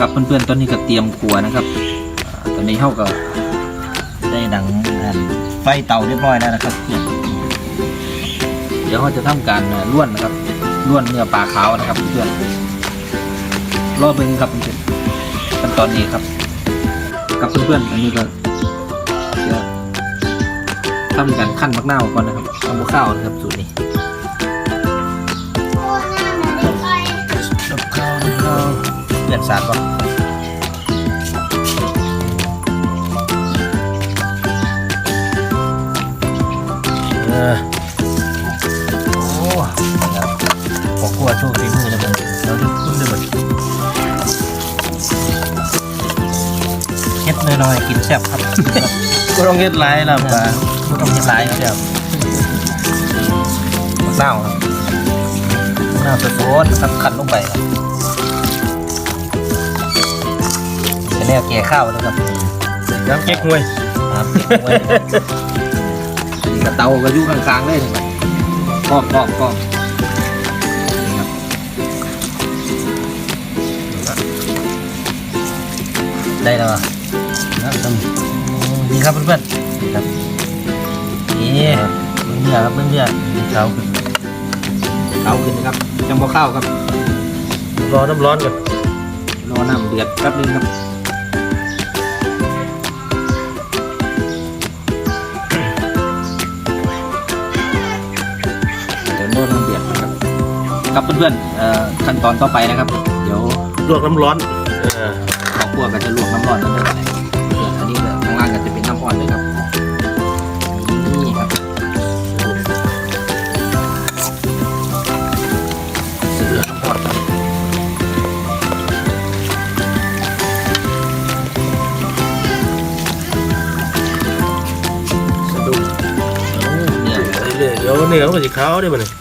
กับเพื่อนๆตอนนี้ก็เตรียมครัวนะครับอตอนนี้เขาก็ได้ดังไฟเตาเรียบร้อยแล้วนะครับ เดี๋ยวเขาจะทำการล้วนนะครับล้วนเนื้อปลาขาวนะครับเพื่อนรอบเบิ่งครับเพื่อนขั้นตอนนี้ครับ กับเพื่อนๆอันนี้ก็จะทำการขั้นมะนาวก่อนนะครับทำมะข้าวนะครับสูตรนี้ เดือดสาดก่อนเออโอ้ครับขอครัวโชว์ฝีมือเลยมันเราจะคุ้นเลยมันเฮ็ดน้อยๆกินแซ่บครับ ก็ต้องเฮ็ดไรล่ะป่าไม่ต้องเฮ็ดหลายครับเดี๋ยวมะนาวครับมะนาวสดๆนะครับขัดลงไปครับ แนวแก่ข้าวนะครับน้ำเก๊กฮวยครับเก็บไว้นี่กระเตาก็อยู่ข้างๆเลยนี่กล้องกล้องกล้องนี่ครับได้แล้วอะน้ำต้มนี่ครับเพื่อนๆนี่ครับนี่เบิ่งเนื้อครับเบิ่งเนื้อเช้าขึ้นเอาขึ้นนะครับจังบ่ข้าวครับรอน้ำร้อนก่อนรอน้ำเดือดแป๊บนึงครับ ครับเพื่อนๆเอ่อขั้นตอนต่อไปนะครับ เดี๋ยวลวกน้ำร้อนเออครอบครัวก็จะลวกน้ำร้อนกันด้วยกันเลยอันนี้ก็ข้างล่างก็จะเป็นน้ำอ่อนเลยครับนี่ครับเสือน้ำอ่อนครับสะดุ้งเนี่ยเรื่อยๆเดี๋ยวเนื้อมันจะขาวได้บ่เนี่ย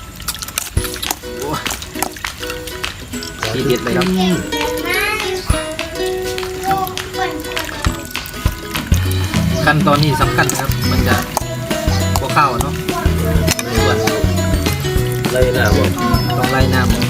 ทีเด็ดเลยครับขั้นตอนนี้สำคัญนะครับ มันจะพวกข้าวเนาะส่วนไรหน้าบ่ต้องไล่น้ำออ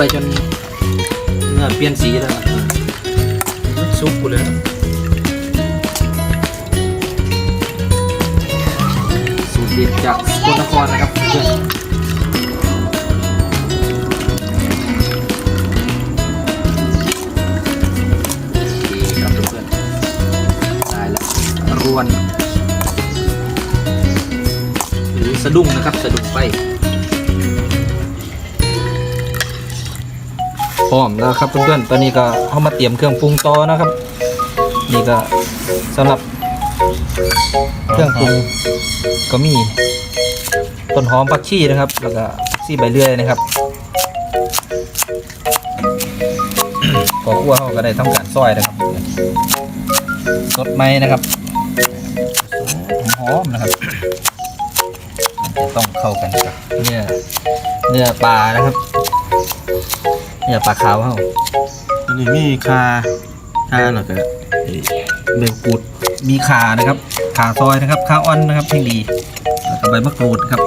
ไปจนเนื้อเปลี่ยนสีแล้วซุปกูเลยสูตรเด็ดจากสกลนครนะครับเพื่อนกับเพื่อนได้แล้วรวนหรือสะดุ้งนะครับ สะดุ้งไป พร้อมแล้วครับเพื่อนๆตอนนี้ก็เข้ามาเตรียมเครื่องปรุงต่อนะครับ นี่ก็สำหรับเครื่องปรุงก็มีต้นหอมผักชีนะครับ แล้วก็ผักชีใบเลื่อยนะครับพอคั่วเขาก็ได้ทำการซอยนะครับสดไหมนะครับหอมนะครับจะต้องเข้ากันกับเนื้อเนื้อปลานะครับ เนื้อปลาขาวเขาอันนี้มีคาคาแล้วก็ไอ้แมงกูดมีขานะครับ ขาซอยนะครับขาอ่อนนะครับเพ่งดีแล้วก็ใบมะกรูดครับ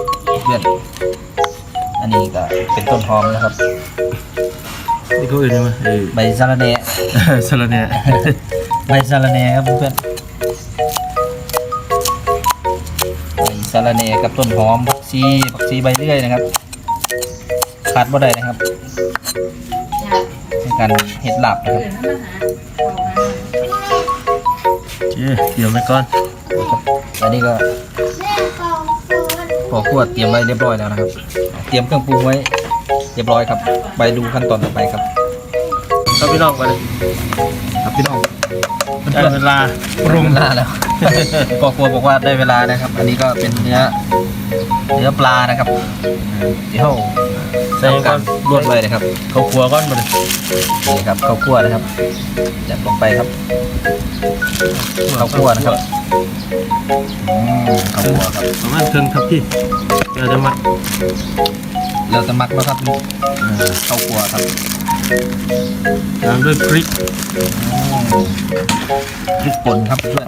เพื่อนอันนี้ก็เป็นต้นหอมนะครับนี่เขาเอ่ยว่าไอ้ใบสะระแหน่สลัดเนี่ยใบสะระแหน่ครับเพื่อนใบสะระแหน่กับต้นหอมผักชีผักชีใบเลื่อยนะครับขาดบ่ได้นะครับ ในการเห็ดหลับนะครับเจ๊เดี๋ยวไปก่อนอันนี้ก็พอขวดเตรียมไว้เรียบร้อยแล้วนะครับ เตรียมเครื่องปรุงไว้เรียบร้อยครับ ไปดูขั้นตอนต่อไปครับเข้าพี่น้องไปเลยครับพี่น้องได้เวลาปรุงเวลาแล้วพอครัวบอกว่าได้เวลานะครับ อันนี้ก็เป็นเนื้อเนื้อปลานะครับเดี๋ยว ใส่ทำก่กาอรนลวดไว้นะครับเขาครัวก่อนมาเลยนี่ครับข้าวคั่วนะครับจัดลงไปครับข้าวคั่วนะครับอืมข้าวคั่วครับประมาณครึ่งครับพี่เดี๋ยวจะมาเราจะมักแล้วครับอืมข้าวคั่วครับตามด้วยพริกอืมพริกป่นครับเพื่อน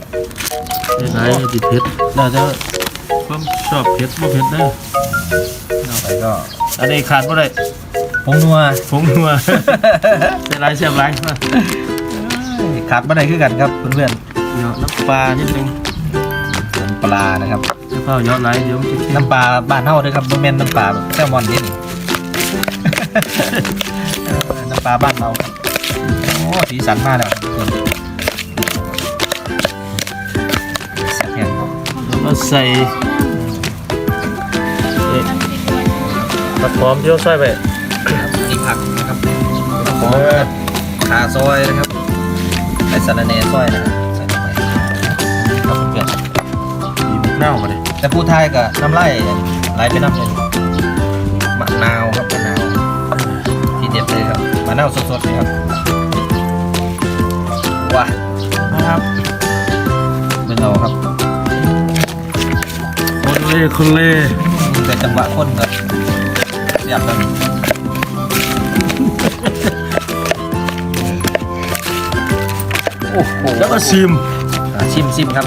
หลายๆติดเผ็ดแล้วจะความชอบเผ็ดบ่เผ็ดได้อ เข้าไปก็อันนี้ขาดบ่ได้ผงนัวผงนัวใส่หลายเสียบหลายมาขาดไม่ได้คือกันครับเพื่อนเดี๋ยวน้ำปลานิดนึงๆน้ำปลานะครับจะเผาเยอะหลายเดี๋ยวมันจะเค็มน้ำปลาบ้านเฮาด้วยครับบ่แม่นน้ำปลาแซลมอนนี่นี่เออน้ำปลาบ้านเราครับโอ้สีสันมากแล้วส่วนแซ่บแห้งครับแล้วก็ใส่ ผักหอมที่เราใส่ไปนี่ผักนะครับหอมนะครับขาซอยนะครับใส่สาระแหน่ซอยนะครับใส่ลงไปครับเพื่อนบีบมะนาวมาเลยๆแต่ผู้ไทยก็น้ำไล่ไหลไปน้ำเลยมะนาวครับมะนาวที่เด็ดเลยครับมะนาวสดๆเลยครับว้านะครับเป็นเราครับคนเล่คนเล่เป็นจังหวะคนครับอ ยากแบบโอ้โหแล้วก็ซิมอ่าชิมชิมครับ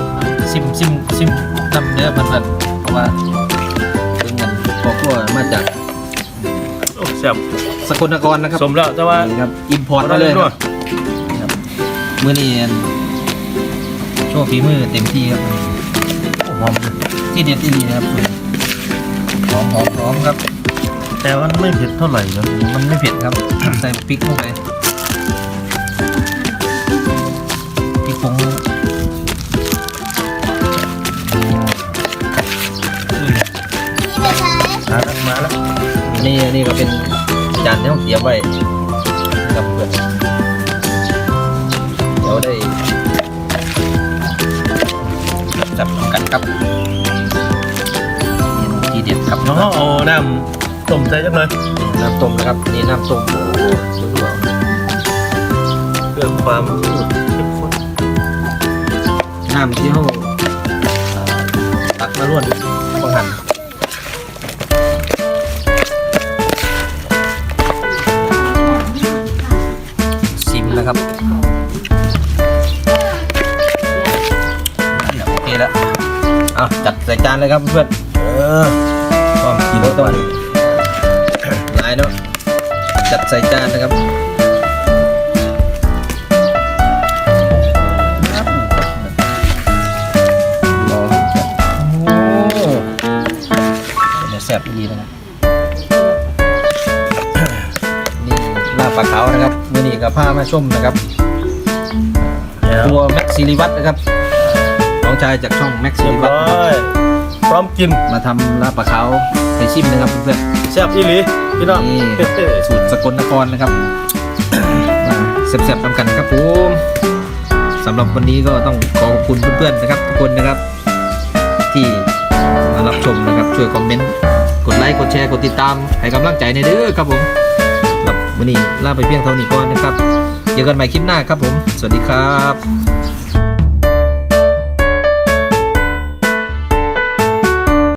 ชิมชิมชิมน้ำเนื้อมันแบบเพราะว่าเป็นเงินพอขั้วมาจากโอ้แซ่บสกลนครนะครับสมแล้วแต่ว่านี่ครับอิมพอร์ตมาเลยครับนี่ครับมือนี้โชว์ฝีมือเต็มที่ครับโอ้หอมที่เด็ดที่ดีนะครับหอมหอมหอมครับ แต่ว่าไม่เผ็ดเท่าไหร่นะมันไม่เผ็ดครับ ใส่พริกลงไปพริกผงมาแล้วมาแล้วนี่นี่ก็เป็นจานที่ต้องเตรียมไว้กับเพื่อนเดี๋ยวได้จับกันครับเมนูที่เด็ดครับน้องเอาน้ำ ต้มใส่จักหน่อยน้ำต้มนะครับนี่น้ำต้มโอ้โหสุดยอดเพื่อความเข้มข้นน้ำที่เขาเอ่อตักมาล้วนบังหันซิมนะครับโอเคแล้วอะจัดใส่จานเลยครับเพื่อนเออความกินแล้วต้องหลายเนาะ จัดใส่จานนะครับรอโอ้เดี๋ยวแซ่บดีนะครับนี่ลาบปลาขาวนะครับมือนี้กับผ้ามาชมนะครับเดี๋ยวตัวแม็กซิลิวัตนะครับน้องชายจากช่องแม็กซิเรียบลิวัตร้อยพร้อมกินมาทำลาบปลาขาวให้ชิมนะครับเพื่อนๆแซ่บอีหลี พี่น้องนี่สูตรสกลนครนะครับมาแซ่บๆทำกันครับผมสำหรับวันนี้ก็ต้องขอขอบคุณเพื่อนๆนะครับ ทุกคนนะครับ ที่มารับชมนะครับช่วยคอมเมนต์กดไลค์กดแชร์กดติดตามให้กำลังใจในเด้อครับผมสำหรับวันนี้ลาไปเพียงเท่านี้ก่อนนะครับเจอกันใหม่คลิปหน้าครับผม สวัสดีครับ